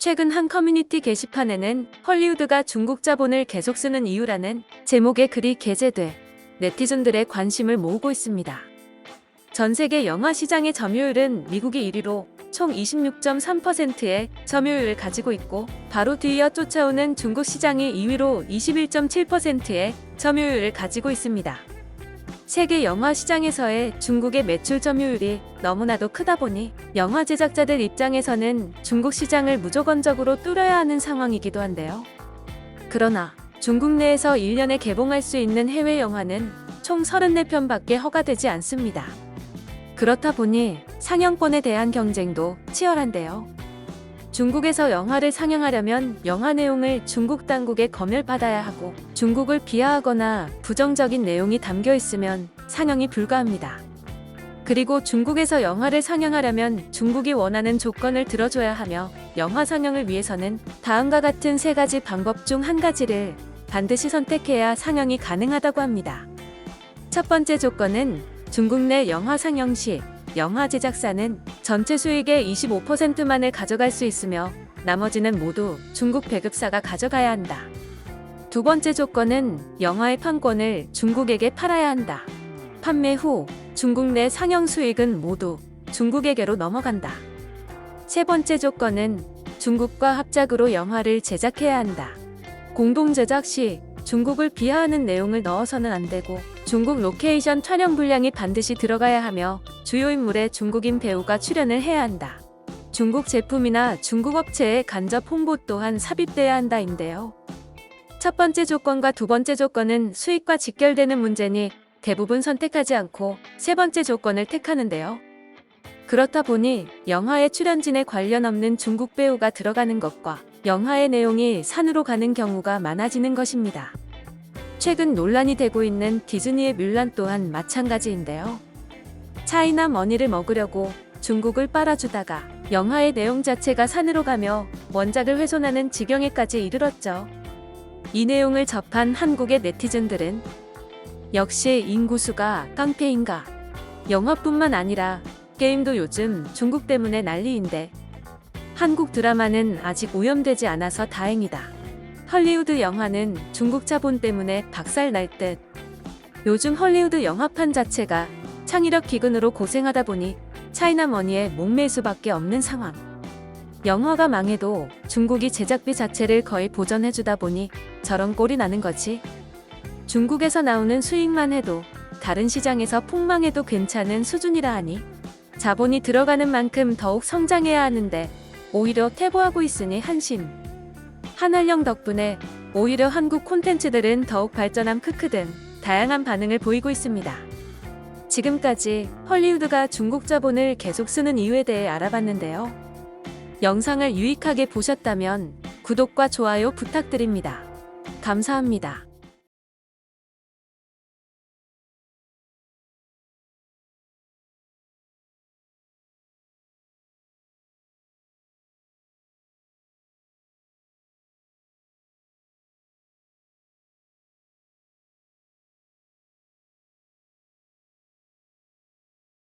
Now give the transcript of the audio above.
최근 한 커뮤니티 게시판에는 헐리우드가 중국 자본을 계속 쓰는 이유라는 제목의 글이 게재돼 네티즌들의 관심을 모으고 있습니다. 전 세계 영화 시장의 점유율은 미국이 1위로 총 26.3%의 점유율을 가지고 있고 바로 뒤이어 쫓아오는 중국 시장이 2위로 21.7%의 점유율을 가지고 있습니다. 세계 영화 시장에서의 중국의 매출 점유율이 너무나도 크다 보니 영화 제작자들 입장에서는 중국 시장을 무조건적으로 뚫어야 하는 상황이기도 한데요. 그러나 중국 내에서 1년에 개봉할 수 있는 해외 영화는 총 34편밖에 허가되지 않습니다. 그렇다 보니 상영권에 대한 경쟁도 치열한데요. 중국에서 영화를 상영하려면 영화 내용을 중국 당국에 검열받아야 하고 중국을 비하하거나 부정적인 내용이 담겨 있으면 상영이 불가합니다. 그리고 중국에서 영화를 상영하려면 중국이 원하는 조건을 들어줘야 하며 영화 상영을 위해서는 다음과 같은 세 가지 방법 중 한 가지를 반드시 선택해야 상영이 가능하다고 합니다. 첫 번째 조건은 중국 내 영화 상영 시 영화 제작사는 전체 수익의 25%만을 가져갈 수 있으며 나머지는 모두 중국 배급사가 가져가야 한다. 두 번째 조건은 영화의 판권을 중국에게 팔아야 한다. 판매 후 중국 내 상영 수익은 모두 중국에게로 넘어간다. 세 번째 조건은 중국과 합작으로 영화를 제작해야 한다. 공동 제작 시 중국을 비하하는 내용을 넣어서는 안 되고 중국 로케이션 촬영 분량이 반드시 들어가야 하며 주요 인물에 중국인 배우가 출연을 해야 한다. 중국 제품이나 중국 업체의 간접 홍보 또한 삽입돼야 한다인데요. 첫 번째 조건과 두 번째 조건은 수익과 직결되는 문제니 대부분 선택하지 않고 세 번째 조건을 택하는데요. 그렇다 보니 영화에 출연진에 관련 없는 중국 배우가 들어가는 것과 영화의 내용이 산으로 가는 경우가 많아지는 것입니다. 최근 논란이 되고 있는 디즈니의 뮬란 또한 마찬가지인데요. 차이나 머니를 먹으려고 중국을 빨아주다가 영화의 내용 자체가 산으로 가며 원작을 훼손하는 지경에까지 이르렀죠. 이 내용을 접한 한국의 네티즌들은 역시 인구수가 깡패인가. 영화뿐만 아니라 게임도 요즘 중국 때문에 난리인데 한국 드라마는 아직 오염되지 않아서 다행이다. 헐리우드 영화는 중국 자본 때문에 박살 날 듯. 요즘 헐리우드 영화판 자체가 창의력 기근으로 고생하다 보니 차이나 머니에 목매일 수밖에 없는 상황. 영화가 망해도 중국이 제작비 자체를 거의 보전해주다 보니 저런 꼴이 나는 거지. 중국에서 나오는 수익만 해도 다른 시장에서 폭망해도 괜찮은 수준이라 하니 자본이 들어가는 만큼 더욱 성장해야 하는데 오히려 퇴보하고 있으니 한심. 한알령 덕분에 오히려 한국 콘텐츠들은 더욱 발전함 크크 등 다양한 반응을 보이고 있습니다. 지금까지 헐리우드가 중국 자본을 계속 쓰는 이유에 대해 알아봤는데요. 영상을 유익하게 보셨다면 구독과 좋아요 부탁드립니다. 감사합니다.